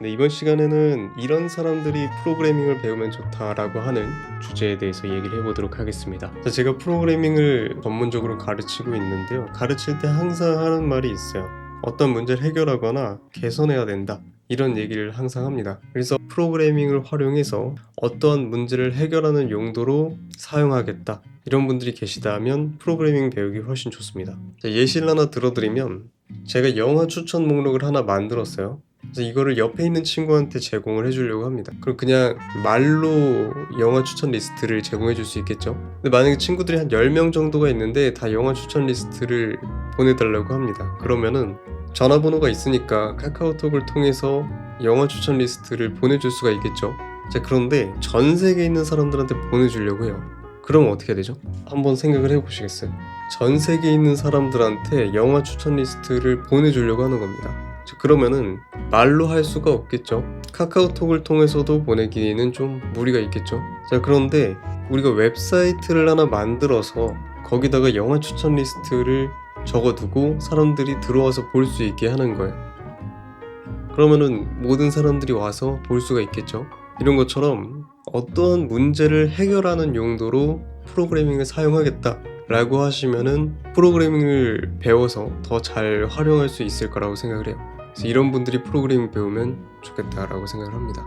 네, 이번 시간에는 이런 사람들이 프로그래밍을 배우면 좋다라고 하는 주제에 대해서 얘기를 해보도록 하겠습니다. 자, 제가 프로그래밍을 전문적으로 가르치고 있는데요. 가르칠 때 항상 하는 말이 있어요. 어떤 문제를 해결하거나 개선해야 된다. 이런 얘기를 항상 합니다. 그래서 프로그래밍을 활용해서 어떠한 문제를 해결하는 용도로 사용하겠다. 이런 분들이 계시다면 프로그래밍 배우기 훨씬 좋습니다. 자, 예시를 하나 들어드리면 제가 영화 추천 목록을 하나 만들었어요. 그래서 이거를 옆에 있는 친구한테 제공을 해주려고 합니다. 그럼 그냥 말로 영화 추천 리스트를 제공해 줄 수 있겠죠? 근데 만약에 친구들이 한 10명 정도가 있는데 다 영화 추천 리스트를 보내달라고 합니다. 그러면은 전화번호가 있으니까 카카오톡을 통해서 영화 추천 리스트를 보내줄 수가 있겠죠? 자, 그런데 전 세계에 있는 사람들한테 보내주려고 해요. 그럼 어떻게 해야 되죠? 한번 생각을 해보시겠어요? 전 세계에 있는 사람들한테 영화 추천 리스트를 보내주려고 하는 겁니다. 자, 그러면은 말로 할 수가 없겠죠. 카카오톡을 통해서도 보내기에는 좀 무리가 있겠죠. 자, 그런데 우리가 웹사이트를 하나 만들어서 거기다가 영화 추천 리스트를 적어두고 사람들이 들어와서 볼 수 있게 하는 거예요. 그러면은 모든 사람들이 와서 볼 수가 있겠죠. 이런 것처럼 어떠한 문제를 해결하는 용도로 프로그래밍을 사용하겠다. 라고 하시면은 프로그래밍을 배워서 더 잘 활용할 수 있을 거라고 생각을 해요. 그래서 이런 분들이 프로그래밍 배우면 좋겠다라고 생각을 합니다.